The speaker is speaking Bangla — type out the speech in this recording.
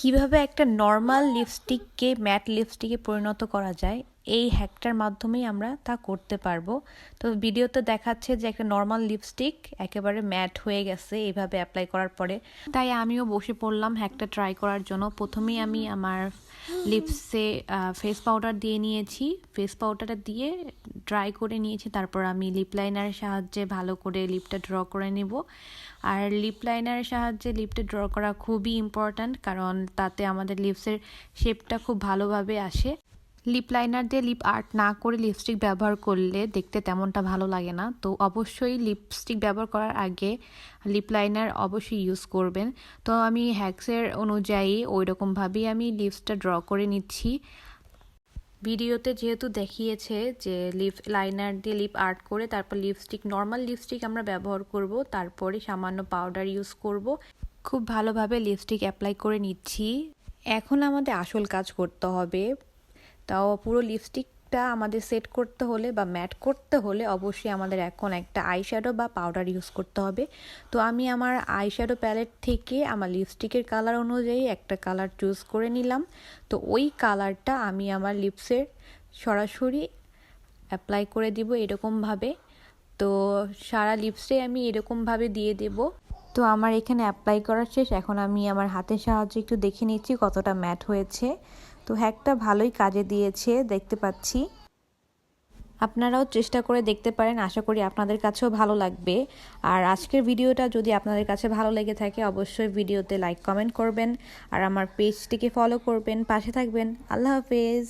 কীভাবে একটা নর্মাল লিপস্টিককে ম্যাট লিপস্টিকে পরিণত করা যায়, এই হ্যাকটার মাধ্যমেই আমরা তা করতে পারব। তো ভিডিওতে দেখাচ্ছে যে একটা নর্মাল লিপস্টিক একেবারে ম্যাট হয়ে গেছে, এইভাবে অ্যাপ্লাই করার পরে। তাই আমিও বসে পড়লাম হ্যাকটা ট্রাই করার জন্য। প্রথমেই আমি আমার লিপসে ফেস পাউডার দিয়ে নিয়েছি। ফেস পাউডারটা দিয়ে ড্রাই করে নিয়েছি, তারপর আমি লিপ লাইনারের সাহায্যে ভালো করে লিপটা ড্র করে নেব। আর লিপ লাইনারের সাহায্যে লিপটা ড্র করা খুবই ইম্পর্ট্যান্ট কারণ তাতে আমাদের লিপসের শেপটা খুব ভালোভাবে আসে। লিপ লাইনার দিয়ে লিপ আর্ট না করে লিপস্টিক ব্যবহার করলে দেখতে তেমনটা ভালো লাগে না। তো অবশ্যই লিপস্টিক ব্যবহার করার আগে লিপ লাইনার অবশ্যই ইউজ করবেন। তো আমি হ্যাক্সের অনুযায়ী ওই রকমভাবেই আমি লিপসটা ড্র করে নিচ্ছি। ভিডিওতে যেহেতু দেখিয়েছে যে লিপ লাইনার দিয়ে লিপ আর্ট করে তারপর লিপস্টিক নর্মাল লিপস্টিক আমরা ব্যবহার করব, তারপরে সামান্য পাউডার ইউজ করব। খুব ভালোভাবে লিপস্টিক অ্যাপ্লাই করে নিচ্ছি। এখন আমাদের আসল কাজ করতে হবে। তাও পুরো লিপস্টিকটা আমাদের সেট করতে হলে বা ম্যাট করতে হলে অবশ্যই আমাদের এখন একটা আইশ্যাডো বা পাউডার ইউজ করতে হবে। তো আমি আমার আইশ্যাডো প্যালেট থেকে আমার লিপস্টিকের কালার অনুযায়ী একটা কালার চুজ করে নিলাম। তো ওই কালারটা আমি আমার লিপসের সরাসরি অ্যাপ্লাই করে দিব এরকমভাবে। তো সারা লিপসে আমি এরকমভাবে দিয়ে দেব। তো আমার এখানে অ্যাপ্লাই করার শেষ। এখন আমি আমার হাতের সাহায্যে একটু দেখে নিচ্ছি কতটা ম্যাট হয়েছে। তো হ্যাকটা ভালোই কাজে দিয়েছে, দেখতে পাচ্ছি। আপনারাও চেষ্টা করে দেখতে পারেন, আশা করি আপনাদের কাছেও ভালো লাগবে। আর আজকের ভিডিওটা যদি আপনাদের কাছে ভালো লেগে থাকে, অবশ্যই ভিডিওতে লাইক কমেন্ট করবেন। আর আমার পেজটিকে ফলো করবেন, পাশে থাকবেন। আল্লাহ হাফেজ।